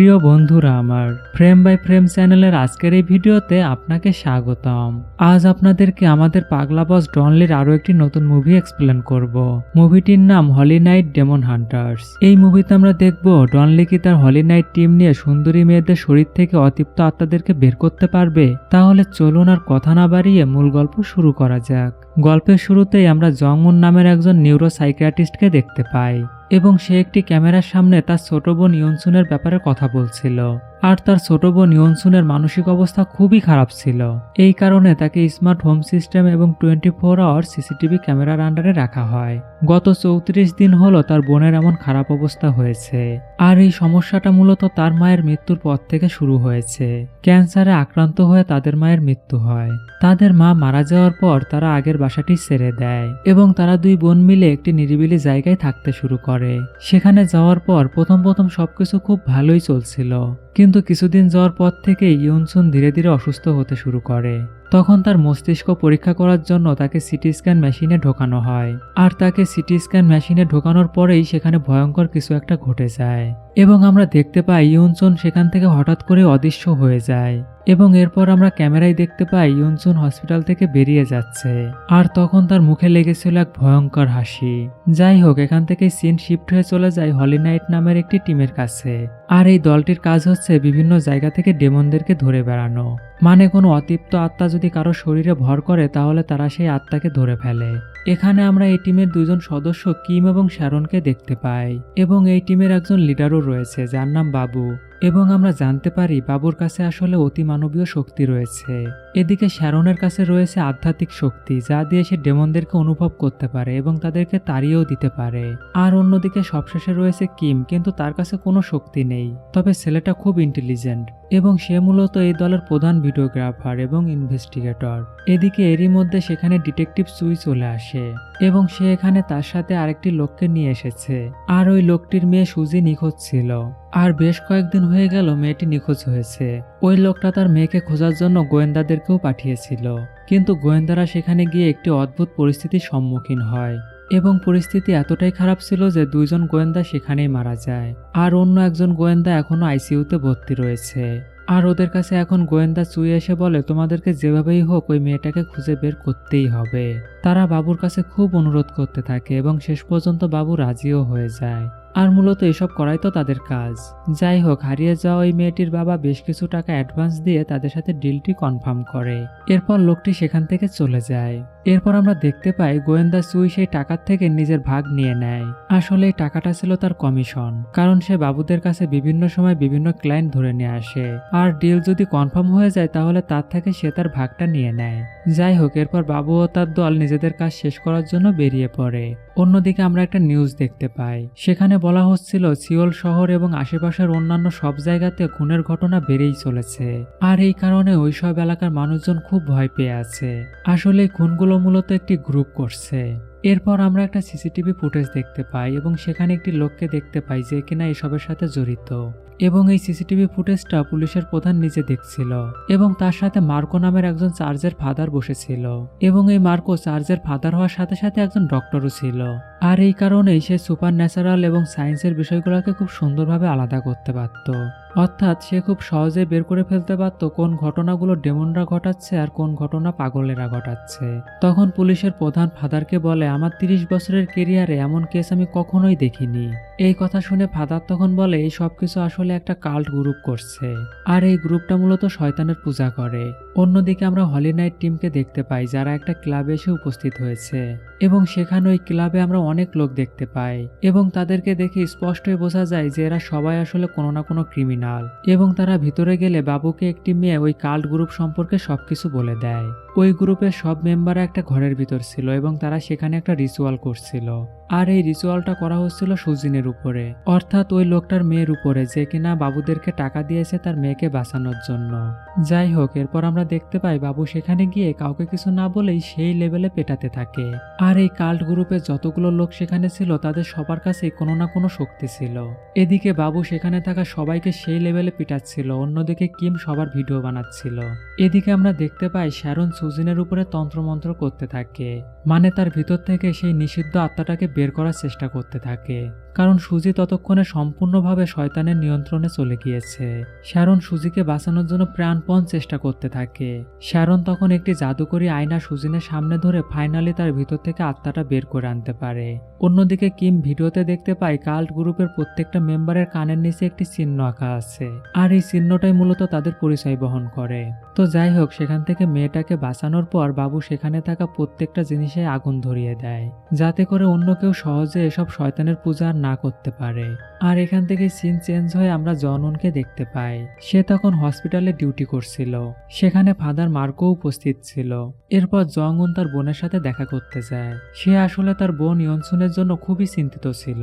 প্রিয় বন্ধুরা, আমার ফ্রেম বাই ফ্রেম চ্যানেলের আজকের এই ভিডিওতে আপনাকে স্বাগতম। আজ আপনাদেরকে আমাদের পাগলা বস ডনলির আরও একটি নতুন মুভি এক্সপ্লেন করব। মুভিটির নাম হলি নাইট ডেমন হান্টার্স এই মুভিতে আমরা দেখব, ডনলি কি তার হলি নাইট টিম নিয়ে সুন্দরী মেয়েদের শরীর থেকে অতিপ্ত আত্মাদেরকে বের করতে পারবে? তাহলে চলুন আর কথা না বাড়িয়ে মূল গল্প শুরু করা যাক। গল্পের শুরুতেই আমরা জংউন নামের একজন নিউরো সাইকিয়াট্রিস্টকে দেখতে পাই। এবং সে একটি ক্যামেরার সামনে তার ছোট বোন ইয়নসুনের ব্যাপারে কথা বলছিল। আর তার ছোট বোন ইয়নসুনের মানসিক অবস্থা খুবই খারাপ ছিল। এই কারণে তাকে স্মার্ট হোম সিস্টেম এবং টোয়েন্টি ফোর আওয়ার সিসিটিভি ক্যামেরার আন্ডারে রাখা হয়। গত চৌত্রিশ দিন হলো তার বোনের এমন খারাপ অবস্থা হয়েছে। আর এই সমস্যাটা মূলত তার মায়ের মৃত্যুর পর থেকে শুরু হয়েছে। ক্যান্সারে আক্রান্ত হয়ে তাদের মায়ের মৃত্যু হয়। তাদের মা মারা যাওয়ার পর তারা আগের বাসাটি ছেড়ে দেয় এবং তারা দুই বোন মিলে একটি নিরিবিলি জায়গায় থাকতে শুরু করে। সেখানে যাওয়ার পর প্রথম প্রথম সবকিছু খুব ভালোই চলছিল। কিন্তু কিছুদিন যাওয়ার পর থেকেই ইউনসুন ধীরে ধীরে অসুস্থ হতে শুরু করে। তখন তার মস্তিষ্ক পরীক্ষা করার জন্য তাকে সিটি স্ক্যান মেশিনে ঢোকানো হয়। আর তাকে সিটি স্ক্যান মেশিনে ঢোকানোর পরেই সেখানে ভয়ঙ্কর কিছু একটা ঘটে যায়। এবং আমরা দেখতে পাই ইউনসুন সেখান থেকে হঠাৎ করে অদৃশ্য হয়ে যায় এবং এরপর আমরা ক্যামেরায় দেখতে পাই ইউনসুন হসপিটাল থেকে বেরিয়ে যাচ্ছে। আর তখন তার মুখে লেগেছিল এক ভয়ঙ্কর হাসি। যাই হোক, এখান থেকে সিন শিফট হয়ে চলে যায় হলি নাইট নামের একটি টিমের কাছে। আর এই দলটির কাজ হচ্ছে বিভিন্ন জায়গা থেকে ডেমনদেরকে ধরে বেড়ানো। মানে কোনো অতিপ্ত আত্মা যদি কারও শরীরে ভর করে, তাহলে তারা সেই আত্মাকে ধরে ফেলে। এখানে আমরা এই টিমের দুজন সদস্য কিম এবং শ্যারনকে দেখতে পাই। এবং এই টিমের একজন লিডারও রয়েছে। যার নাম বাবু। এবং আমরা জানতে পারি বাবুর কাছে আসলে অতি মানবীয় শক্তি রয়েছে। এদিকে শ্যারনের কাছে রয়েছে আধ্যাত্মিক শক্তি, যা দিয়ে সে ডেমনদেরকে অনুভব করতে পারে এবং তাদেরকে তাড়িয়েও দিতে পারে। আর অন্যদিকে সবশেষে রয়েছে কিম, কিন্তু তার কাছে কোনো শক্তি নেই। তবে ছেলেটা খুব ইন্টেলিজেন্ট এবং সে মূলত এই দলের প্রধান ভিডিওগ্রাফার এবং ইনভেস্টিগেটর। এদিকে এরই মধ্যে সেখানে ডিটেকটিভ সুই চলে আসে এবং সে এখানে তার সাথে আরেকটি লোককে নিয়ে এসেছে। আর ওই লোকটির মেয়ে সুজি নিখোঁজ ছিল। আর বেশ কয়েকদিন হয়ে গেল মেয়েটি নিখোঁজ হয়েছে। ওই লোকটা তার মেয়েকে খোঁজার জন্য গোয়েন্দাদেরকেও পাঠিয়েছিল। কিন্তু গোয়েন্দারা সেখানে গিয়ে একটি অদ্ভুত পরিস্থিতির সম্মুখীন হয় এবং পরিস্থিতি এতটাই খারাপ ছিল যে দুইজন গোয়েন্দা সেখানেই মারা যায়। আর অন্য একজন গোয়েন্দা এখনও আইসিইউতে ভর্তি রয়েছে। আর ওদের কাছে এখন গোয়েন্দা চুই এসে বলে, তোমাদেরকে যেভাবেই হোক ওই মেয়েটাকে খুঁজে বের করতেই হবে। তারা বাবুর কাছে খুব অনুরোধ করতে থাকে এবং শেষ পর্যন্ত বাবু রাজিও হয়ে যায়। আর মূলত এসব করাই তো তাদের কাজ। যাই হোক, হারিয়ে যাওয়া ওই মেয়েটির বাবা বেশ কিছু টাকা অ্যাডভান্স দিয়ে তাদের সাথে ডিলটি কনফার্ম করে। এরপর লোকটি সেখান থেকে চলে যায়। এরপর আমরা দেখতে পাই গোয়েন্দা সুই সেই টাকার থেকে নিজের ভাগ নিয়ে নেয়। আসলে এই টাকাটা ছিল তার কমিশন কারণ সে বাবুদের কাছে বিভিন্ন সময় বিভিন্ন ক্লায়েন্ট ধরে নিয়ে আসে। আর ডিল যদি কনফার্ম হয়ে যায়, তাহলে তার থেকে সে তার ভাগটা নিয়ে নেয়। যাই হোক, এরপর বাবু ও তার দল নিজেদের কাজ শেষ করার জন্য বেরিয়ে পড়ে। অন্যদিকে আমরা একটা নিউজ দেখতে পাই। সেখানে বলা হচ্ছিল, সিওল শহর এবং আশেপাশের অন্যান্য সব জায়গাতে খুনের ঘটনা বেড়েই চলেছে। আর এই কারণে ওইসব এলাকার মানুষজন খুব ভয় পেয়ে আছে। আসলে খুনগুলো মূলত একটি গ্রুপ করছে। এরপর আমরা একটা সিসিটিভি ফুটেজ দেখতে পাই এবং সেখানে একটি লোককে দেখতে পাই যে কিনা এসবের সাথে জড়িত। এবং এই সিসিটিভি ফুটেজটা পুলিশের প্রধান নিজে দেখছিল এবং তার সাথে মার্কো নামের একজন চার্জের ফাদার বসেছিল এবং এই মার্কো চার্জের ফাদার হওয়ার সাথে সাথে একজন ডক্টরও ছিল। আর এই কারণেই সে সুপার ন্যাচারাল এবং সায়েন্সের বিষয়গুলোকে খুব সুন্দরভাবে আলাদা করতে পারত। অর্থাৎ সে খুব সহজে বের করে ফেলতে পারত কোন ঘটনাগুলো ডেমনরা ঘটাচ্ছে আর কোন ঘটনা পাগলেরা ঘটাচ্ছে। তখন পুলিশের প্রধান ফাদারকে বলে, আমার তিরিশ বছরের কেরিয়ারে এমন কেস আমি কখনোই দেখিনি। এই কথা শুনে ফাদার তখন বলে, এই সব কিছু আসলে একটা কাল্ট গ্রুপ করছে। আর এই গ্রুপটা মূলত শয়তানের পূজা করে। অন্যদিকে আমরা হলি নাইট টিমকে দেখতে পাই, যারা একটা ক্লাবে এসে উপস্থিত হয়েছে। এবং সেখানে ওই ক্লাবে আমরা অনেক লোক দেখতে পাই। এবং তাদেরকে দেখে স্পষ্টই বোঝা যায় যে এরা সবাই আসলে কোনো না কোনো ক্রিমিনাল। এবং তারা ভিতরে গেলে বাবুকে একটি মেয়ে ওই কাল্ট গ্রুপ সম্পর্কে সবকিছু বলে দেয়। ওই গ্রুপের সব মেম্বার একটা ঘরের ভিতর ছিল এবং তারা সেখানে একটা রিচুয়াল করছিল। আর এই রিচুয়ালটা করা হচ্ছিল সুজিনের উপরে। অর্থাৎ ওই লোকটার মেয়ের উপরে, যে কিনা বাবুদেরকে টাকা দিয়েছে তার মেয়েকে বাঁচানোর জন্য। যাই হোক, এরপর আমরা দেখতে পাই বাবু সেখানে গিয়ে কাউকে কিছু না বলেই সেই লেভেলে পেটাতে থাকে। আর এই কাল্ট গ্রুপের যতগুলো লোক সেখানে ছিল, তাদের সবার কাছে কোনো না কোনো শক্তি ছিল। এদিকে বাবু সেখানে থাকা সবাইকে সেই লেভেলে পিটাচ্ছিল, অন্যদিকে কিম সবার ভিডিও বানাচ্ছিল। এদিকে আমরা দেখতে পাই শ্যারন সুজিনের উপরে তন্ত্রমন্ত্র করতে থাকে। মানে তার ভিতর থেকে সেই নিষিদ্ধ আত্মাটাকে বের করার চেষ্টা করতে থাকে। কারণ সুজি ততক্ষণে সম্পূর্ণভাবে শয়তানের নিয়ন্ত্রণে চলে গিয়েছে। শ্যারন সুজিকে বাঁচানোর জন্য প্রাণপণ চেষ্টা করতে থাকে। শ্যারন তখন একটি জাদুকরি আয়না সুজিনের সামনে ধরে ফাইনালি তার ভিতর থেকে আত্মাটা বের করে আনতে পারে। অন্যদিকে কিম ভিডিওতে দেখতে পায় কাল্ট গ্রুপের প্রত্যেকটা মেম্বারের কানের নিচে একটি চিহ্ন আঁকা আছে। আর এই চিহ্নটাই মূলত তাদের পরিচয় বহন করে। তো যাই হোক, সেখান থেকে মেয়েটাকে বাঁচানোর পর বাবু সেখানে থাকা প্রত্যেকটা জিনিসে আগুন ধরিয়ে দেয়। যাতে করে অন্য কেউ সহজে এসব শয়তানের পূজা আর না করতে পারে। আর এখান থেকে সিন চেঞ্জ হয়ে আমরা জননকে দেখতে পাই। সে তখন হসপিটালে ডিউটি করছিল। সেখানে ফাদার মার্কো উপস্থিত ছিল। এরপর জংউন তার বোনের সাথে দেখা করতে যায়। সে আসলে তার বোন ইয়নসুনের জন্য খুবই চিন্তিত ছিল।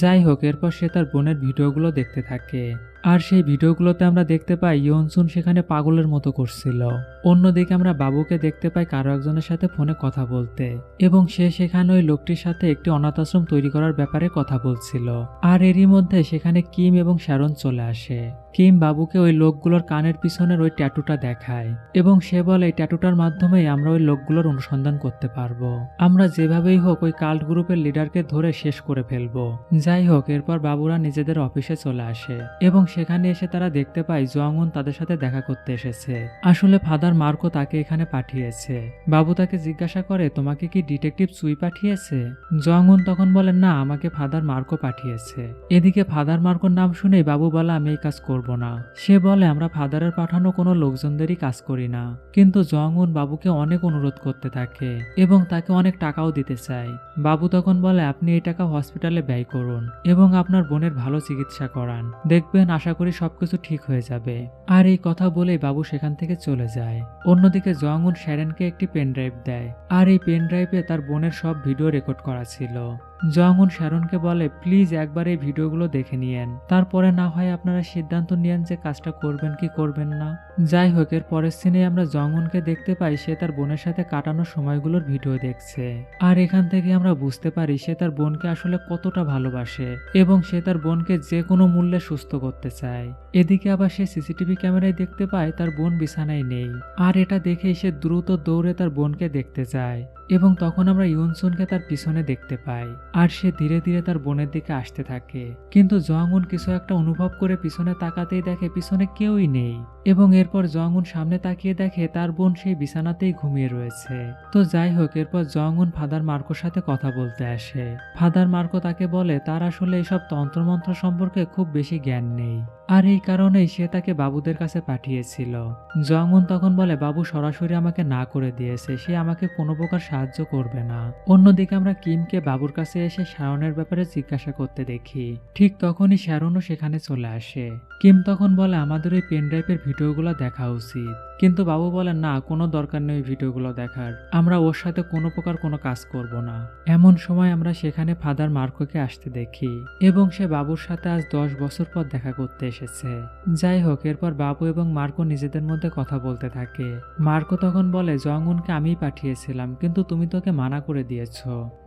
যাই হোক, এরপর সে তার বোনের ভিডিওগুলো দেখতে থাকে। আর সেই ভিডিওগুলোতে আমরা দেখতে পাই ইয়নসুন সেখানে পাগলের মতো করছিল। অন্যদিকে আমরা বাবুকে দেখতে পাই কারও একজনের সাথে ফোনে কথা বলতে। এবং সে সেখানে ওই লোকটির সাথে একটি অনাথ আশ্রম তৈরি করার ব্যাপারে কথা বলছিল। আর এরই মধ্যে সেখানে কিম এবং শ্যারন চলে আসে। কিম বাবুকে ওই লোকগুলোর কানের পিছনের ওই ট্যাটুটা দেখায়। এবং সে বলে, এই ট্যাটুটার মাধ্যমেই আমরা ওই লোকগুলোর অনুসন্ধান করতে পারব। আমরা যেভাবেই হোক ওই কাল্ট গ্রুপের লিডারকে ধরে শেষ করে ফেলব। যাই হোক, এরপর বাবুরা নিজেদের অফিসে চলে আসে। এবং সেখানে এসে তারা দেখতে পায় জংউন তাদের সাথে দেখা করতে এসেছে। আসলে ফাদার মার্কো তাকে এখানে পাঠিয়েছে। বাবু তাকে জিজ্ঞাসা করে, তোমাকে কি ডিটেকটিভ সুই পাঠিয়েছে? জংউন তখন বলেন, না, আমাকে ফাদার মার্কো পাঠিয়েছে। এদিকে ফাদার মার্কোর নাম শুনেই বাবু বলে, আমি এই কাজ করব না। সে বলে, আমরা ফাদারের পাঠানো কোনো লোকজনদেরই কাজ করি না। কিন্তু জংউন বাবুকে অনেক অনুরোধ করতে থাকে এবং তাকে অনেক টাকাও দিতে চায়। বাবু তখন বলে, আপনি এই টাকা হসপিটালে ব্যয় করুন এবং আপনার বোনের ভালো চিকিৎসা করান। দেখবেন, আশা করি সবকিছু ঠিক হয়ে যাবে। আর এই কথা বলেই বাবু সেখান থেকে চলে যায়। অন্যদিকে জয়াঙ্গুন শ্যারেনকে একটি পেনড্রাইভ দেয়। আর এই পেনড্রাইভে তার বোনের সব ভিডিও রেকর্ড করা ছিল। জংউন শ্যারনকে বলে, প্লিজ একবার এই ভিডিওগুলো দেখে নিয়েন। তারপরে না হয় আপনারা সিদ্ধান্ত নিয়েন যে কাজটা করবেন কি করবেন না। যাই হোক, এর পরের সিনে আমরা জংউনকে দেখতে পাই, সে তার বোনের সাথে কাটানো সময়গুলোর ভিডিও দেখছে। আর এখান থেকে আমরা বুঝতে পারি, সে তার বোনকে আসলে কতটা ভালোবাসে এবং সে তার বোনকে যে কোনো মূল্যে সুস্থ করতে চায়। এদিকে আবার সে সিসিটিভি ক্যামেরায় দেখতে পায়, তার বোন বিছানায় নেই। আর এটা দেখে সে দ্রুত দৌড়ে তার বোনকে দেখতে যায়। এবং তখন আমরা ইউনসুনকে তার পিছনে দেখতে পাই, আর সে ধীরে ধীরে তার বোনের দিকে আসতে থাকে। কিন্তু জংউন কিছু একটা অনুভব করে পিছনে তাকাতেই দেখে পিছনে কেউই নেই, এবং এরপর জংউন সামনে তাকিয়ে দেখে তার বোন সেই বিছানাতেই ঘুমিয়ে রয়েছে। তো যাই হোক, এরপর জংউন ফাদার মার্কোর সাথে কথা বলতে আসে। ফাদার মার্কো তাকে বলে, তার আসলে এসব তন্ত্রমন্ত্র সম্পর্কে খুব বেশি জ্ঞান নেই। আর এই কারণেই সে তাকে বাবুদের কাছে পাঠিয়েছিল। জংউন তখন বলে, বাবু, সরাসরি আমাকে না করে দিয়েছে। সে আমাকে কোনো প্রকার সাহায্য করবে না। অন্যদিকে আমরা কিমকে বাবুর কাছে এসে শারনের ব্যাপারে জিজ্ঞাসা করতে দেখি। ঠিক তখনই শ্যারনও সেখানে চলে আসে। কিম তখন বলে, আমাদের ওই পেন ড্রাইভের ভিডিওগুলো দেখা উচিত। কিন্তু বাবু বলেন না, কোনো দরকার নেই ভিডিওগুলো দেখার। আমরা ওর সাথে কোনো প্রকার কোনো কাজ করব না। এমন সময় আমরা সেখানে ফাদার মার্কোকে আসতে দেখি এবং সে বাবুর সাথে আজ দশ বছর পর দেখা করতে এসেছে। যাই হোক এরপর বাবু এবং মার্কো নিজেদের মধ্যে কথা বলতে থাকে। মার্কো তখন বলে জংউনকে আমিই পাঠিয়েছিলাম, কিন্তু তুমি তোকে মানা করে দিয়েছ।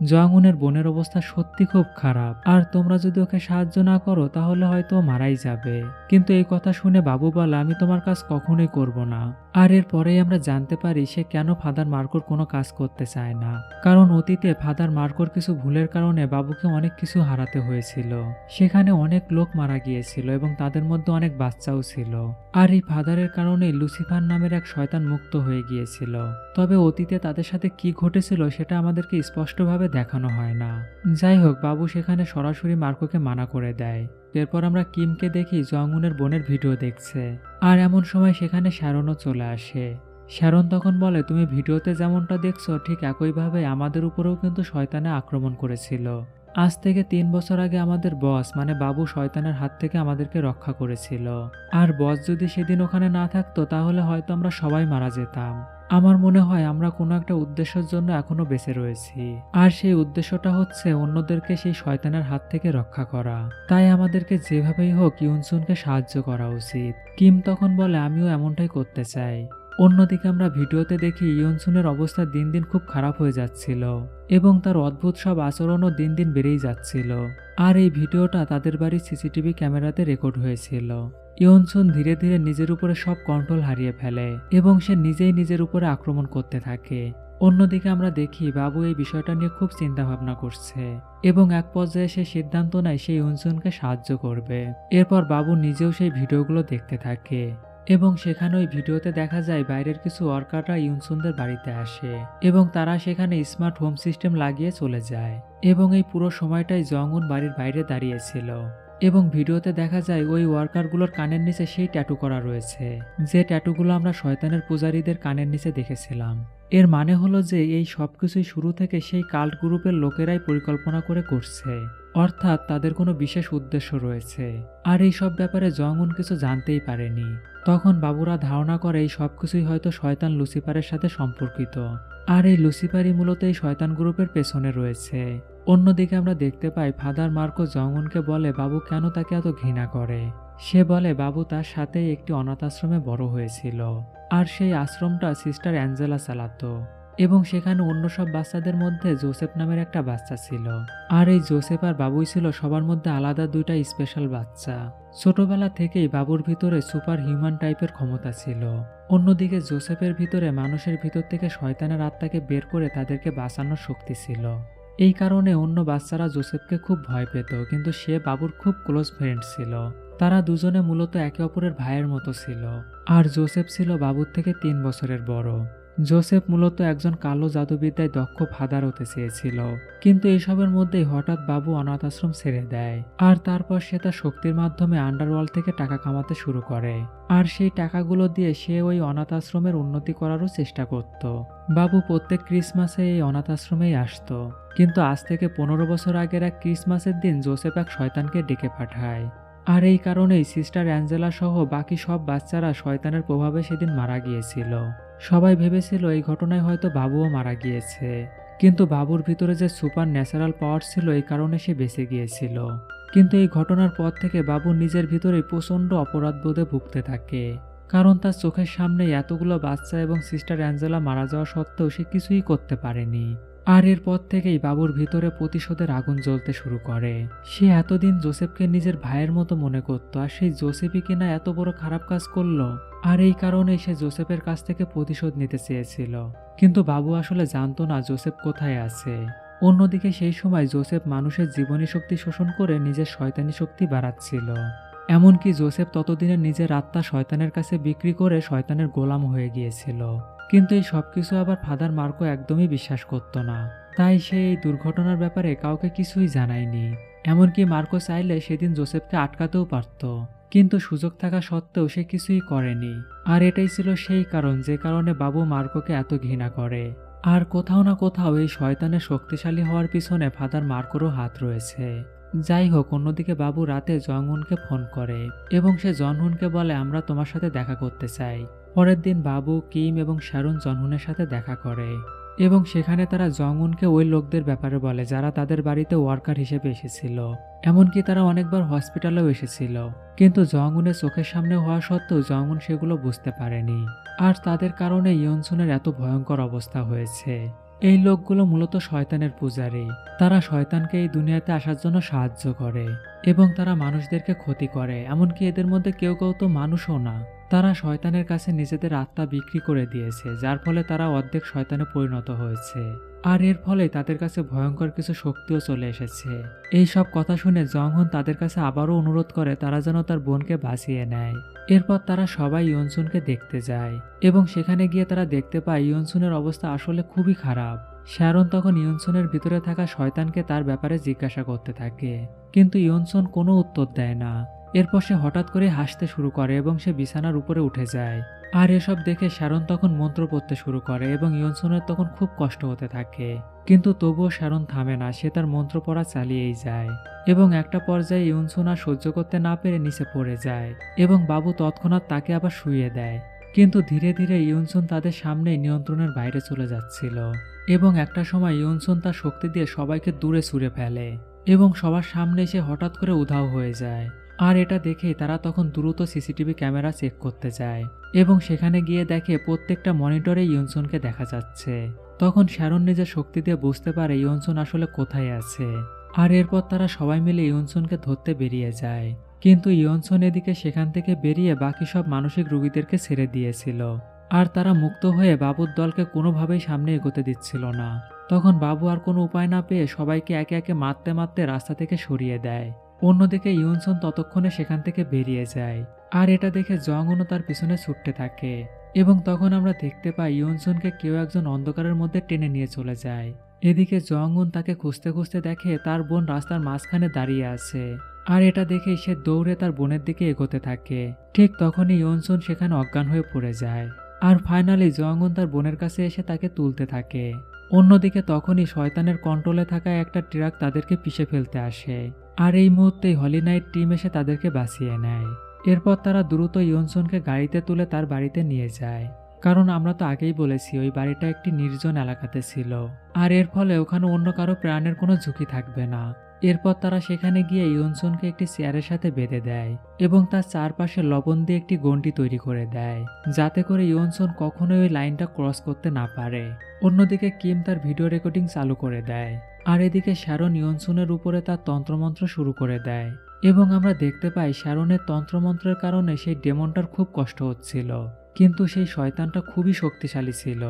জংউনের বোনের অবস্থা সত্যি খুব খারাপ। আর তোমরা যদি ওকে সাহায্য না করো, তাহলে হয়তো মারাই যাবে। কিন্তু এই কথা শুনে বাবু বলে, আমি তোমার কাজ কখনোই করব না। আর এর পরেই আমরা জানতে পারি, সে কেন ফাদার মার্কোর কোনো কাজ করতে চায় না। কারণ অতীতে ফাদার মার্কোর কিছু ভুলের কারণে বাবুকে অনেক কিছু হারাতে হয়েছিল। সেখানে অনেক লোক মারা গিয়েছিল এবং তাদের মধ্যে অনেক বাচ্চাও ছিল। আর এই ফাদারের কারণে লুসিফার নামের এক শয়তান মুক্ত হয়ে গিয়েছিল। তবে অতীতে তাদের সাথে কি ঘটেছিল সেটা আমাদেরকে স্পষ্টভাবে দেখানো হয় না। যাই হোক, বাবু সেখানে সরাসরি মার্কোকে মানা করে দেয়। এরপর আমরা কিমকে দেখি জংউনের বোনের ভিডিও দেখছে। আর এমন সময় সেখানে শ্যারনও চলে আসে। শ্যারন তখন বলে, তুমি ভিডিওতে যেমনটা দেখছ, ঠিক একইভাবে আমাদের উপরেও কিন্তু শয়তানে আক্রমণ করেছিল। আজ থেকে তিন বছর আগে আমাদের বস মানে বাবু শয়তানের হাত থেকে আমাদেরকে রক্ষা করেছিল। আর বস যদি সেদিন ওখানে না থাকতো, তাহলে হয়তো আমরা সবাই মারা যেতাম। আমার মনে হয় আমরা কোনো একটা উদ্দেশ্যের জন্য এখনও বেঁচে রয়েছি। আর সেই উদ্দেশ্যটা হচ্ছে অন্যদেরকে সেই শয়তানের হাত থেকে রক্ষা করা। তাই আমাদেরকে যেভাবেই হোক ইউনসুনকে সাহায্য করা উচিত। কিম তখন বলে, আমিও এমনটাই করতে চাই। অন্যদিকে আমরা ভিডিওতে দেখি ইয়নসুনের অবস্থা দিন দিন খুব খারাপ হয়ে যাচ্ছিল এবং তার অদ্ভুত সব আচরণও দিন দিন বেড়েই যাচ্ছিল। আর এই ভিডিওটা তাদের বাড়ির সিসিটিভি ক্যামেরাতে রেকর্ড হয়েছিল। ইয়নসুন ধীরে ধীরে নিজের উপরে সব কন্ট্রোল হারিয়ে ফেলে এবং সে নিজেই নিজের উপরে আক্রমণ করতে থাকে। অন্যদিকে আমরা দেখি বাবু এই বিষয়টা নিয়ে খুব চিন্তা ভাবনা করছে এবং এক পর্যায়ে সে সিদ্ধান্ত নেয় সেই ইউনসুনকে সাহায্য করবে। এরপর বাবু নিজেও সেই ভিডিওগুলো দেখতে থাকে। এবং সেখানে ওই ভিডিওতে দেখা যায় বাইরের কিছু ওয়ার্কাররা ইউনসুনদের বাড়িতে আসে এবং তারা সেখানে স্মার্ট হোম সিস্টেম লাগিয়ে চলে যায় এবং এই পুরো সময়টাই জংউন বাড়ির বাইরে দাঁড়িয়েছিল এবং ভিডিওতে দেখা যায় ওই ওয়ার্কারগুলোর কানের নিচে সেই ট্যাটু করা রয়েছে। যে ট্যাটুগুলো আমরা শয়তানের পূজারীদের কানের নিচে দেখেছিলাম। এর মানে হলো যে এই সব কিছুই শুরু থেকে সেই কাল্ট গ্রুপের লোকেরাই পরিকল্পনা করে করছে। অর্থাৎ তাদের কোনো বিশেষ উদ্দেশ্য রয়েছে। আর এই সব ব্যাপারে জংউন কিছু জানতেই পারেনি। তখন বাবুরা ধারণা করে এই সব কিছুই হয়তো শয়তান লুসিফারের সাথে সম্পর্কিত। আর এই লুসিফারই মূলত এই শয়তান গ্রুপের পেছনে রয়েছে। অন্যদিকে আমরা দেখতে পাই ফাদার মার্কো জংউনকে বলে, বাবু, কেন তাকে এত ঘৃণা করে? সে বলে, বাবু, তার সাথেই একটি অনাথ আশ্রমে বড় হয়েছিল। আর সেই আশ্রমটা সিস্টার অ্যাঞ্জেলা চালাতো। এবং সেখানে অন্য সব বাচ্চাদের মধ্যে জোসেফ নামের একটা বাচ্চা ছিল। আর এই জোসেফ আর বাবুই ছিল সবার মধ্যে আলাদা দুইটা স্পেশাল বাচ্চা। ছোটবেলা থেকেই বাবুর ভিতরে সুপার হিউম্যান টাইপের ক্ষমতা ছিল। অন্যদিকে জোসেফের ভিতরে মানুষের ভিতর থেকে শয়তানের আত্মাকে বের করে তাদেরকে বাঁচানোর শক্তি ছিল। এই কারণে অন্য বাচ্চারা জোসেফকে খুব ভয় পেত, কিন্তু সে বাবুর খুব ক্লোজ ফ্রেন্ড ছিল। তারা দুজনে মূলত একে অপরের ভাইয়ের মতো ছিল। আর জোসেফ ছিল বাবুর থেকে তিন বছরের বড়। জোসেফ মূলত একজন কালো জাদুবিদ্যায় দক্ষ ফাদার হতে চেয়েছিল। কিন্তু এসবের মধ্যেই হঠাৎ বাবু অনাথ আশ্রম ছেড়ে দেয়। আর তারপর সে তার শক্তির মাধ্যমে আন্ডারওয়ার্ল্ড থেকে টাকা কামাতে শুরু করে। আর সেই টাকাগুলো দিয়ে সে ওই অনাথ আশ্রমের উন্নতি করারও চেষ্টা করত। বাবু প্রত্যেক ক্রিসমাসে এই অনাথ আশ্রমেই আসতো। কিন্তু আজ থেকে পনেরো বছর আগের এক ক্রিসমাসের দিন জোসেফ এক শয়তানকে ডেকে পাঠায়। আর এই কারণেই সিস্টার অ্যাঞ্জেলা সহ বাকি সব বাচ্চারা শয়তানের প্রভাবে সেদিন মারা গিয়েছিল। সবাই ভেবেছিল এই ঘটনায় হয়তো বাবুও মারা গিয়েছে। কিন্তু বাবুর ভিতরে যে সুপার ন্যাচারাল পাওয়ার ছিল, এই কারণে সে বেঁচে গিয়েছিল। কিন্তু এই ঘটনার পর থেকে বাবু নিজের ভিতরে প্রচণ্ড অপরাধবোধে ভুগতে থাকে। কারণ তার চোখের সামনে এতগুলো বাচ্চা এবং সিস্টার অ্যাঞ্জেলা মারা যাওয়া সত্ত্বেও সে কিছুই করতে পারেনি। আর এরপর থেকেই বাবুর ভিতরে প্রতিশোধের আগুন জ্বলতে শুরু করে। সে এতদিন জোসেফকে নিজের ভাইয়ের মতো মনে করতো, আর সেই জোসেফই কিনা এত বড় খারাপ কাজ করল, আর এই কারণে সে জোসেফের কাছ থেকে প্রতিশোধ নিতে চেয়েছিল। কিন্তু বাবু আসলে জানতো না জোসেফ কোথায় আছে। অন্যদিকে সেই সময় জোসেফ মানুষের জীবনী শক্তি শোষণ করে নিজের শয়তানি শক্তি বাড়াচ্ছিল। এমনকি জোসেফ ততদিনে নিজের আত্মা শয়তানের কাছে বিক্রি করে শয়তানের গোলাম হয়ে গিয়েছিল। কিন্তু এই সব কিছু আবার ফাদার মার্কো একদমই বিশ্বাস করত না। তাই সে এই দুর্ঘটনার ব্যাপারে কাউকে কিছুই জানায়নি। এমনকি মার্কো চাইলে সেদিন জোসেফকে আটকাতেও পারত। কিন্তু সুযোগ থাকা সত্ত্বেও সে কিছুই করেনি। আর এটাই ছিল সেই কারণ, যে কারণে বাবু মার্কোকে এত ঘৃণা করে। আর কোথাও না কোথাও এই শয়তানের শক্তিশালী হওয়ার পিছনে ফাদার মার্কোরও হাত রয়েছে। যাই হোক, অন্যদিকে বাবু রাতে জংহুনকে ফোন করে এবং সে জনহুনকে বলে, আমরা তোমার সাথে দেখা করতে চাই। পরের দিন বাবু, কিম এবং শারুন জনহুনের সাথে দেখা করে এবং সেখানে তারা জংউনকে ওই লোকদের ব্যাপারে বলে যারা তাদের বাড়িতে ওয়ার্কার হিসেবে এসেছিল। এমনকি তারা অনেকবার হসপিটালেও এসেছিল। কিন্তু জংউনের চোখের সামনে হওয়া সত্ত্বেও জংউন সেগুলো বুঝতে পারেনি। আর তাদের কারণে ইয়নসুনের এত ভয়ঙ্কর অবস্থা হয়েছে। এই লোকগুলো মূলত শয়তানের পূজারী। তারা শয়তানকে এই দুনিয়াতে আসার জন্য সাহায্য করে এবং তারা মানুষদেরকে ক্ষতি করে। এমনকি এদের মধ্যে কেউ কেউ তো মানুষও না। তারা শয়তানের কাছে নিজেদের আত্মা বিক্রি করে দিয়েছে, যার ফলে তারা অর্ধেক শয়তানে পরিণত হয়েছে। আর এর ফলে তাদের কাছে ভয়ঙ্কর কিছু শক্তিও চলে এসেছে। এই সব কথা শুনে জংহন তাদের কাছে আবারও অনুরোধ করে তারা যেন তার বোনকে বাঁচিয়ে নেয়। এরপর তারা সবাই ইয়নসুনকে দেখতে যায় এবং সেখানে গিয়ে তারা দেখতে পায় ইয়নসুনের অবস্থা আসলে খুবই খারাপ। শ্যারন তখন ইয়নসনের ভিতরে থাকা শয়তানকে তার ব্যাপারে জিজ্ঞাসা করতে থাকে, কিন্তু ইয়নসন কোনো উত্তর দেয় না। এরপর সে হঠাৎ করে হাসতে শুরু করে এবং সে বিছানার উপরে উঠে যায়। আর এসব দেখে শ্যারন তখন মন্ত্র পড়তে শুরু করে এবং ইয়নসনের তখন খুব কষ্ট হতে থাকে। কিন্তু তবুও শ্যারন থামে না, সে তার মন্ত্র পড়া চালিয়েই যায় এবং একটা পর্যায়ে ইয়নসন আর সহ্য করতে না পেরে নিচে পড়ে যায় এবং বাবু তৎক্ষণাৎ তাকে আবার শুইয়ে দেয়। কিন্তু ধীরে ধীরে ইউনসন তাদের সামনেই নিয়ন্ত্রণের বাইরে চলে যাচ্ছিল এবং একটা সময় ইউনসন তার শক্তি দিয়ে সবাইকে দূরে ছুঁড়ে ফেলে এবং সবার সামনে এসে হঠাৎ করে উধাও হয়ে যায়। আর এটা দেখেই তারা তখন দ্রুত সিসিটিভি ক্যামেরা চেক করতে যায় এবং সেখানে গিয়ে দেখে প্রত্যেকটা মনিটরে ইয়নসনকে দেখা যাচ্ছে। তখন শ্যারন নিজের শক্তি দিয়ে বুঝতে পারে ইয়নসন আসলে কোথায় আছে। আর এরপর তারা সবাই মিলে ইয়নসনকে ধরতে বেরিয়ে যায়। কিন্তু ইয়নসন এদিকে সেখান থেকে বেরিয়ে বাকি সব মানসিক রোগীদেরকে ছেড়ে দিয়েছিল। আর তারা মুক্ত হয়ে বাবুর দলকে কোনোভাবেই সামনে এগোতে দিচ্ছিল না। তখন বাবু আর কোনো উপায় না পেয়ে সবাইকে একে একে মারতে মারতে রাস্তা থেকে সরিয়ে দেয়। অন্যদিকে ইউনসন ততক্ষণে সেখান থেকে বেরিয়ে যায়, আর এটা দেখে জংউনও তার পিছনে ছুটতে থাকে। এবং তখন আমরা দেখতে পাই ইউনসনকে কেউ একজন অন্ধকারের মধ্যে টেনে নিয়ে চলে যায়। এদিকে জংউন তাকে খুঁজতে খুঁজতে দেখে তার বোন রাস্তার মাঝখানে দাঁড়িয়ে আছে, আর এটা দেখে সে দৌড়ে তার বোনের দিকে এগোতে থাকে। ঠিক তখনই ইউনসন সেখানে অজ্ঞান হয়ে পড়ে যায়, আর ফাইনালি জংউন তার বোনের কাছে এসে তাকে তুলতে থাকে। অন্যদিকে তখনই শয়তানের কন্ট্রোলে থাকা একটা ট্রাক তাদেরকে পিষে ফেলতে আসে। আর এই মুহূর্তেই হলিনাইট টিম এসে তাদেরকে বাঁচিয়ে নেয়। এরপর তারা দ্রুত ইয়নসনকে গাড়িতে তুলে তার বাড়িতে নিয়ে যায়। কারণ আমরা তো আগেই বলেছি, ওই বাড়িটা একটি নির্জন এলাকাতে ছিল। আর এর ফলে ওখানে অন্য কারও প্রাণের কোনো ঝুঁকি থাকবে না। এরপর তারা সেখানে গিয়ে ইয়নসনকে একটি চেয়ারের সাথে বেঁধে দেয় এবং তার চারপাশে লবণ দিয়ে একটি গন্ডি তৈরি করে দেয়, যাতে করে ইয়নসন কখনোই ওই লাইনটা ক্রস করতে না পারে। অন্যদিকে কিম তার ভিডিও রেকর্ডিং চালু করে দেয়, আর এদিকে শ্যারন ইয়নসনের উপরে তার তন্ত্রমন্ত্র শুরু করে দেয়। এবং আমরা দেখতে পাই শ্যারনের তন্ত্রমন্ত্রের কারণে সেই ডেমনটার খুব কষ্ট হচ্ছিল, কিন্তু সেই শয়তানটা খুবই শক্তিশালী ছিল।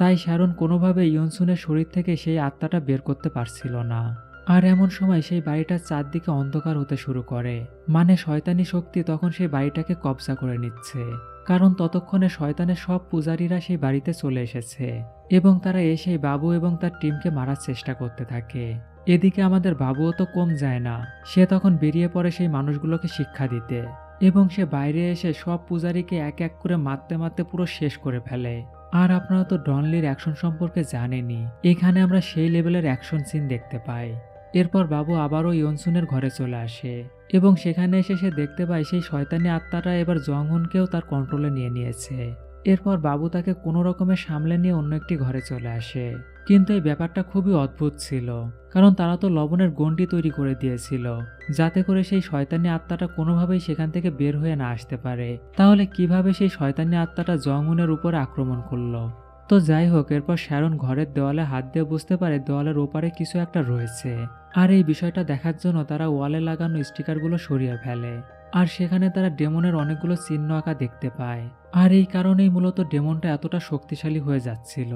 তাই শ্যারন কোনোভাবে ইয়নসুনের শরীর থেকে সেই আত্মাটা বের করতে পারছিল না। আর এমন সময় সেই বাড়িটার চারদিকে অন্ধকার হতে শুরু করে। মানে শয়তানি শক্তি তখন সেই বাড়িটাকে কবজা করে নিচ্ছে। কারণ ততক্ষণে শয়তানের সব পূজারীরা সেই বাড়িতে চলে এসেছে এবং তারা এসে বাবু এবং তার টিমকে মারার চেষ্টা করতে থাকে। এদিকে আমাদের বাবুও তো কম যায় না। সে তখন বেরিয়ে পড়ে সেই মানুষগুলোকে শিক্ষা দিতে এবং সে বাইরে এসে সব পূজারীকে এক এক করে মারতে মারতে পুরো শেষ করে ফেলে। আর আপনারা তো ডনলির অ্যাকশন সম্পর্কে জানেনই। এখানে আমরা সেই লেভেলের অ্যাকশন সিন দেখতে পাই। এরপর বাবু আবারও ইয়নসুনের ঘরে চলে আসে এবং সেখানে এসে সে দেখতে পায় সেই শয়তানি আত্মাটা এবার জংহুনকেও তার কন্ট্রোলে নিয়ে নিয়েছে। এরপর বাবু তাকে কোনো রকমে সামলে নিয়ে অন্য একটি ঘরে চলে আসে। কিন্তু এই ব্যাপারটা খুবই অদ্ভুত ছিল, কারণ তারা তো লবণের গন্ডি তৈরি করে দিয়েছিল, যাতে করে সেই শয়তানি আত্মাটা কোনোভাবেই সেখান থেকে বের হয়ে না আসতে পারে। তাহলে কীভাবে সেই শয়তানি আত্মাটা জংউনের উপরে আক্রমণ করল? তো যাই হোক, এরপর শ্যারন ঘরের দেওয়ালে হাত দিয়ে বুঝতে পারে দেওয়ালের ওপারে কিছু একটা রয়েছে। আর এই বিষয়টা দেখার জন্য তারা ওয়ালে লাগানো স্টিকারগুলো সরিয়ে ফেলে। আর সেখানে তারা ডেমনের অনেকগুলো চিহ্ন আঁকা দেখতে পায়। আর এই কারণেই মূলত ডেমনটা এতটা শক্তিশালী হয়ে যাচ্ছিল।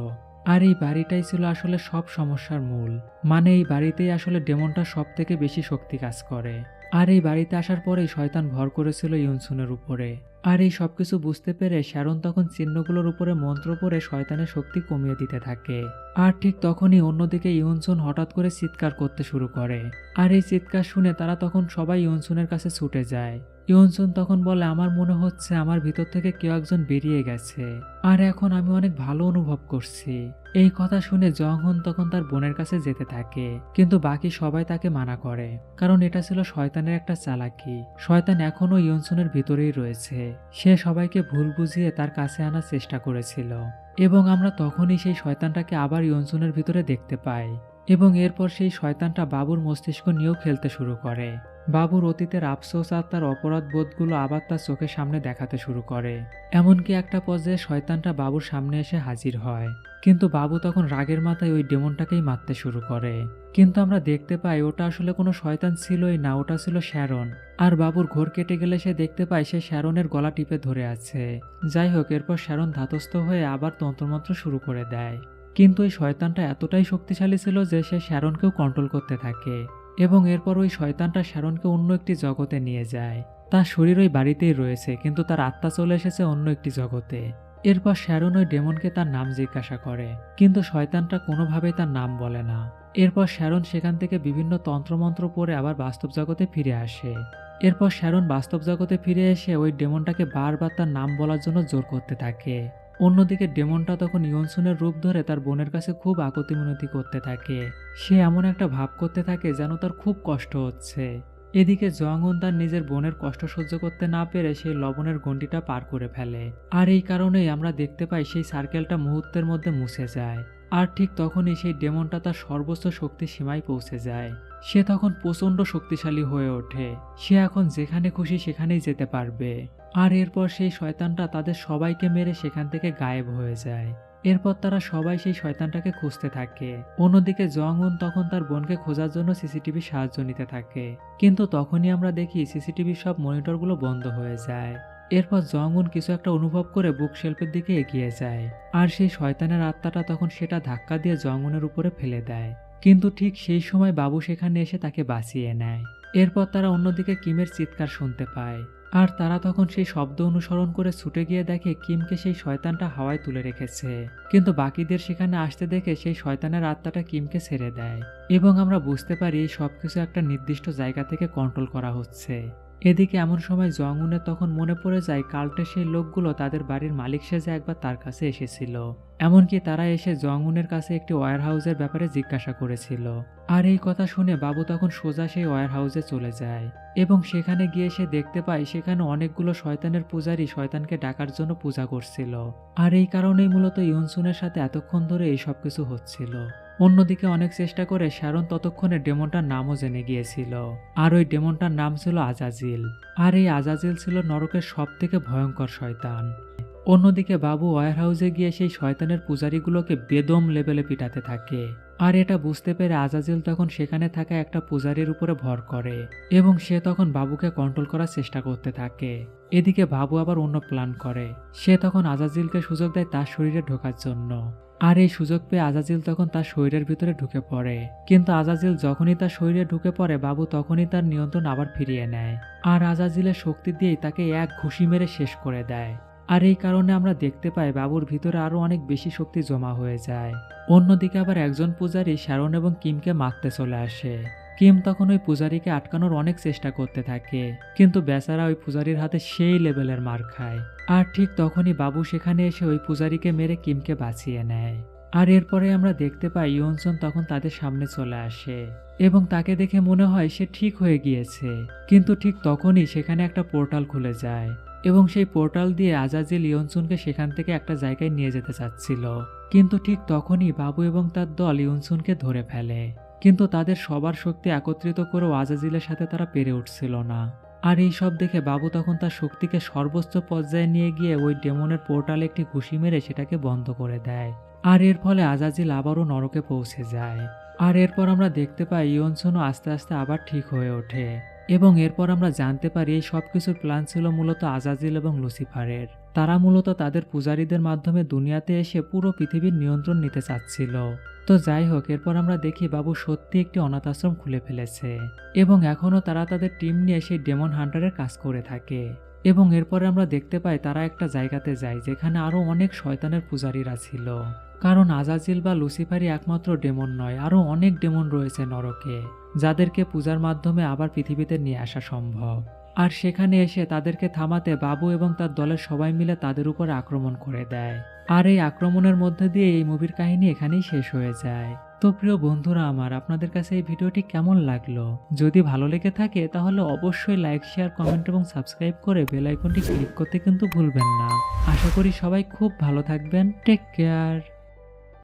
আর এই বাড়িটাই ছিল আসলে সব সমস্যার মূল। মানে এই বাড়িতেই আসলে ডেমনটা সব থেকে বেশি শক্তি কাজ করে। আর এই বাড়িতে আসার পরেই শয়তান ভর করেছিল ইউনসুনের উপরে। আর এই সব কিছু বুঝতে পেরে শ্যারন তখন চিহ্নগুলোর উপরে মন্ত্র পড়ে শয়তানের শক্তি কমিয়ে দিতে থাকে। আর ঠিক তখনই অন্যদিকে ইউনসুন হঠাৎ করে চিৎকার করতে শুরু করে। আর এই চিৎকার শুনে তারা তখন সবাই ইউনসুনের কাছে ছুটে যায়। ইউনসুন তখন বলে, আমার মনে হচ্ছে আমার ভিতর থেকে কেউ একজন বেরিয়ে গেছে। আর এখন আমি অনেক ভালো অনুভব করছি। এই কথা শুনে জংহন তখন তার বোনের কাছে যেতে থাকে, কিন্তু বাকি সবাই তাকে মানা করে, কারণ এটা ছিল শয়তানের একটা চালাকি। শয়তান এখনও ইয়নসুনের ভিতরেই রয়েছে। সে সবাইকে ভুল বুঝিয়ে তার কাছে আনার চেষ্টা করেছিল। এবং আমরা তখনই সেই শয়তানটাকে আবার ইয়নসুনের ভিতরে দেখতে পাই। এবং এরপর সেই শয়তানটা বাবুর মস্তিষ্ক নিয়েও খেলতে শুরু করে। বাবুর অতীতের আফসোস আর তার অপরাধ বোধগুলো আবার তার চোখের সামনে দেখাতে শুরু করে। এমনকি একটা পর্যায়ে শয়তানটা বাবুর সামনে এসে হাজির হয়। কিন্তু বাবু তখন রাগের মাথায় ওই ডেমনটাকেই মারতে শুরু করে। কিন্তু আমরা দেখতে পাই ওটা আসলে কোনো শয়তান ছিলই না, ওটা ছিল শ্যারন। আর বাবুর ঘোর কেটে গেলে সে দেখতে পায় সে শ্যারনের গলা টিপে ধরে আছে। যাই হোক, এরপর শ্যারন ধাতস্থ হয়ে আবার তন্ত্রমন্ত্র শুরু করে দেয়। কিন্তু ওই শয়তানটা এতটাই শক্তিশালী ছিল যে সে শ্যারনকেও কন্ট্রোল করতে থাকে। এবং এরপর ওই শয়তানটা শ্যারনকে অন্য একটি জগতে নিয়ে যায়। তার শরীর ওই বাড়িতেই রয়েছে, কিন্তু তার আত্মা চলে এসেছে অন্য একটি জগতে। এরপর শ্যারন ওই ডেমনকে তার নাম জিজ্ঞাসা করে, কিন্তু শয়তানটা কোনোভাবেই তার নাম বলে না। এরপর শ্যারন সেখান থেকে বিভিন্ন তন্ত্রমন্ত্র পরে আবার বাস্তব জগতে ফিরে আসে। এরপর শ্যারন বাস্তব জগতে ফিরে এসে ওই ডেমনটাকে বারবার তার নাম বলার জন্য জোর করতে থাকে। অন্যদিকে ডেমনটা তখন ইয়নসুনের রূপ ধরে তার বোনের কাছে খুব আকতি মিনতি করতে থাকে। সে এমন একটা ভাব করতে থাকে যেন তার খুব কষ্ট হচ্ছে। এদিকে জঙ্গন তার নিজের বোনের কষ্ট সহ্য করতে না পেরে সেই লবণের গণ্ডিটা পার করে ফেলে। আর এই কারণেই আমরা দেখতে পাই সেই সার্কেলটা মুহূর্তের মধ্যে মুছে যায়। আর ঠিক তখনই সেই ডেমনটা তার সর্বোচ্চ শক্তি সীমায় পৌঁছে যায়। সে তখন প্রচণ্ড শক্তিশালী হয়ে ওঠে। সে এখন যেখানে খুশি সেখানেই যেতে পারবে। আর এরপর সেই শয়তানটা তাদের সবাইকে মেরে সেখান থেকে গায়েব হয়ে যায়। এরপর তারা সবাই সেই শয়তানটাকে খুঁজতে থাকে। অন্যদিকে জংউন তখন তার বোনকে খোঁজার জন্য সিসিটিভির সাহায্য নিতে থাকে। কিন্তু তখনই আমরা দেখি সিসিটিভির সব মনিটরগুলো বন্ধ হয়ে যায়। এরপর জঙ্গুন কিছু একটা অনুভব করে বুক শেল্ফের দিকে এগিয়ে যায়। আর সেই শয়তানের আত্মাটা তখন সেটা ধাক্কা দিয়ে জঙ্গুনের উপরে ফেলে দেয়। কিন্তু ঠিক সেই সময় বাবু সেখানে এসে তাকে বাঁচিয়ে নেয়। এরপর তারা অন্যদিকে কিমের চিৎকার শুনতে পায়। আর তারা তখন সেই শব্দ অনুসরণ করে ছুটে গিয়ে দেখে কিমকে সেই শয়তানটা হাওয়ায় তুলে রেখেছে। কিন্তু বাকিদের সেখানে আসতে দেখে সেই শয়তানের আত্মাটা কিমকে ছেড়ে দেয়। এবং আমরা বুঝতে পারি এই একটা নির্দিষ্ট জায়গা থেকে কন্ট্রোল করা হচ্ছে। এদিকে এমন সময় জংউনের তখন মনে পড়ে যায় কাল্টের সেই লোকগুলো তাদের বাড়ির মালিক সেজে একবার তার কাছে এসেছিল। এমনকি তারা এসে জংউনের কাছে একটি ওয়ার হাউসের ব্যাপারে জিজ্ঞাসা করেছিল। আর এই কথা শুনে বাবু তখন সোজা সেই ওয়ার হাউসে চলে যায় এবং সেখানে গিয়ে সে দেখতে পায় সেখানে অনেকগুলো শয়তানের পূজারী শয়তানকে ডাকার জন্য পূজা করছিল। আর এই কারণেই মূলত ইউনসুনের সাথে এতক্ষণ ধরে এই সব কিছু হচ্ছিল। অন্যদিকে অনেক চেষ্টা করে শ্যারন ততক্ষণে ডেমনটার নামও জেনে গিয়েছিল। আর ওই ডেমনটার নাম ছিল আজাজিল। আর এই আজাজিল ছিল নরকের সব থেকে ভয়ঙ্কর শয়তান। অন্যদিকে বাবু ওয়ার হাউসে গিয়ে সেই শয়তানের পূজারীগুলোকে বেদম লেভেলে পিটাতে থাকে। আর এটা বুঝতে পেরে আজাজিল তখন সেখানে থাকা একটা পূজারীর উপরে ভর করে এবং সে তখন বাবুকে কন্ট্রোল করার চেষ্টা করতে থাকে। এদিকে বাবু আবার অন্য প্ল্যান করে। সে তখন আজাজিলকে সুযোগ দেয় তার শরীরে ঢোকার জন্য। আর এই সুযোগ পেয়ে আজাজিল তখন তার শরীরের ভিতরে ঢুকে পড়ে। কিন্তু আজাজিল যখনই তার শরীরে ঢুকে পড়ে, বাবু তখনই তার নিয়ন্ত্রণ আবার ফিরিয়ে নেয়। আর আজাজিলের শক্তি দিয়েই তাকে এক ঘুষি মেরে শেষ করে দেয়। আর এই কারণে আমরা দেখতে পাই বাবুর ভিতরে আরও অনেক বেশি শক্তি জমা হয়ে যায়। অন্যদিকে আবার একজন পূজারী শ্যারন এবং কিমকে মারতে চলে আসে। কিম তখন ওই পূজারীকে আটকানোর অনেক চেষ্টা করতে থাকে, কিন্তু বেচারা ওই পূজারীর হাতে সেই লেভেলের মার খায়। আর ঠিক তখনই বাবু সেখানে এসে ওই পূজারীকে মেরে কিমকে বাঁচিয়ে নেয়। আর এরপরে আমরা দেখতে পাই ইয়নসন তখন তাদের সামনে চলে আসে এবং তাকে দেখে মনে হয় সে ঠিক হয়ে গিয়েছে, কিন্তু ঠিক তখনই সেখানে একটা পোর্টাল খুলে যায়। এবং সেই পোর্টাল দিয়ে আজাজিল ইয়নসুনকে সেখান থেকে একটা জায়গায় নিয়ে যেতে চাচ্ছিল। কিন্তু ঠিক তখনই বাবু এবং তার দল ইয়নসুনকে ধরে ফেলে। কিন্তু তাদের সবার শক্তি একত্রিত করেও আজাজিলের সাথে তারা পেরে উঠছিল না। আর এই সব দেখে বাবু তখন তার শক্তিকে সর্বোচ্চ পর্যায়ে নিয়ে গিয়ে ওই ডেমনের পোর্টালে একটি ঘুষি মেরে সেটাকে বন্ধ করে দেয়। আর এর ফলে আজাজিল আবারও নরকে পৌঁছে যায়। আর এরপর আমরা দেখতে পাই ইয়নসনও আস্তে আস্তে আবার ঠিক হয়ে ওঠে। এবং এরপর আমরা জানতে পারি এই সব কিছুর প্ল্যান ছিল মূলত আজাজিল এবং লুসিফারের। তারা মূলত তাদের পূজারীদের মাধ্যমে দুনিয়াতে এসে পুরো পৃথিবীর নিয়ন্ত্রণ নিতে চাচ্ছিল। তো যাই হোক, এরপর আমরা দেখি বাবু সত্যি একটি অনাথ আশ্রম খুলে ফেলেছে। এবং এখনও তারা তাদের টিম নিয়ে সেই ডেমন হান্টারের কাজ করে থাকে। এবং এরপরে আমরা দেখতে পাই তারা একটা জায়গাতে যায় যেখানে আরও অনেক শয়তানের পূজারীরা ছিল। কারণ আজাজিল বা লুসিফারই একমাত্র ডেমন নয়, আরও অনেক ডেমন রয়েছে নরকে। যাদেরকে পূজার মাধ্যমে আবার পৃথিবীতে নিয়ে আসা সম্ভব। আর সেখানে এসে তাদেরকে থামাতে বাবু এবং তার দলের সবাই মিলে তাদের উপর আক্রমণ করে দেয়। আর এই আক্রমণের মধ্যে দিয়ে এই মুভির কাহিনী এখানেই শেষ হয়ে যায়। তো প্রিয় বন্ধুরা আমার, আপনাদের কাছে এই ভিডিওটি কেমন লাগল? যদি ভালো লেগে থাকে, তাহলে অবশ্যই লাইক শেয়ার কমেন্ট এবং সাবস্ক্রাইব করে বেল আইকনটি ক্লিক করতে কিন্তু ভুলবেন না। আশা করি সবাই খুব ভালো থাকবেন। Take care